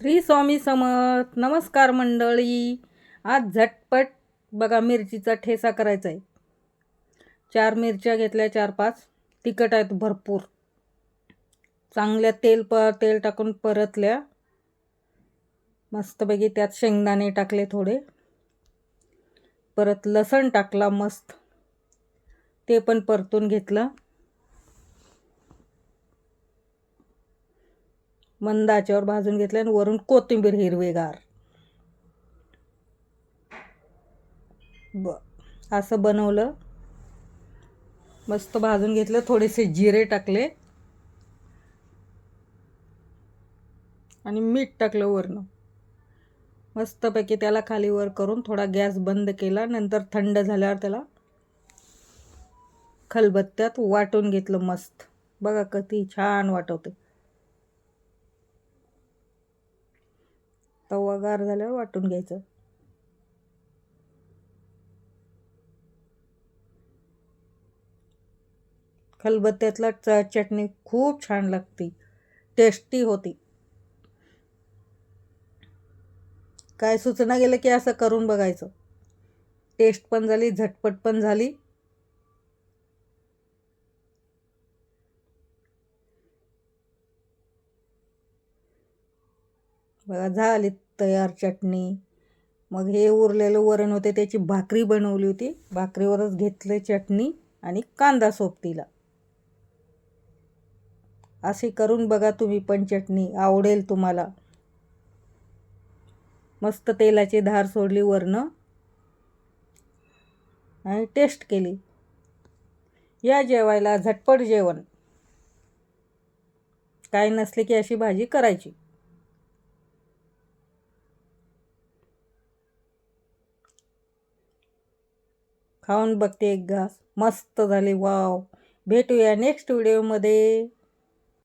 श्री स्वामी समर्थ. नमस्कार मंडळी. आज झटपट बघा मिरचीचा ठेसा करायचा आहे. चार मिरच्या घेतल्या चार पाच. तिखट आहेत भरपूर. चांगल्या तेल प तेल टाकून परतल्या. मस्तपैकी त्यात शेंगदाणे टाकले थोडे. परत लसण टाकला मस्त. ते पण परतून घेतलं. मंद आचेवर भाजून घेतले आणि वरून कोथिंबीर हिरवेगार. ब असं बनवलं. मस्त भाजून घेतलं थोडेसे जिरे टाकले. आणि मीठ टाकलं वरनं. मस्तपैकी त्याला खाली वर करून थोडा गॅस बंद केला नंतर थंड झाल्यावर त्याला खलबत्त्यात वाटून घेतलं मस्त. बघा किती छान वाटवते तवा गार झाल्यावर वाटून घ्यायचं. खलबत्त्यातला च चटणी खूप छान लागते. टेस्टी होती. काय सुचना गेलं की असं करून बघायचं. टेस्ट पण झाली झटपट पण झाली. बघा झाली तयार चटणी. मग हे उरलेलं वरण होते त्याची भाकरी बनवली होती. भाकरीवरच घेतले चटणी आणि कांदा सोबतीला. अशी करून बघा तुम्ही पण चटणी आवडेल तुम्हाला. मस्त तेलाची धार सोडली वरनं आणि टेस्ट केली. या जेवायला झटपट जेवण. काय नसले की अशी भाजी करायची. खाऊन बघते एक घास मस्त झाली. वाव भेटूया नेक्स्ट व्हिडिओमध्ये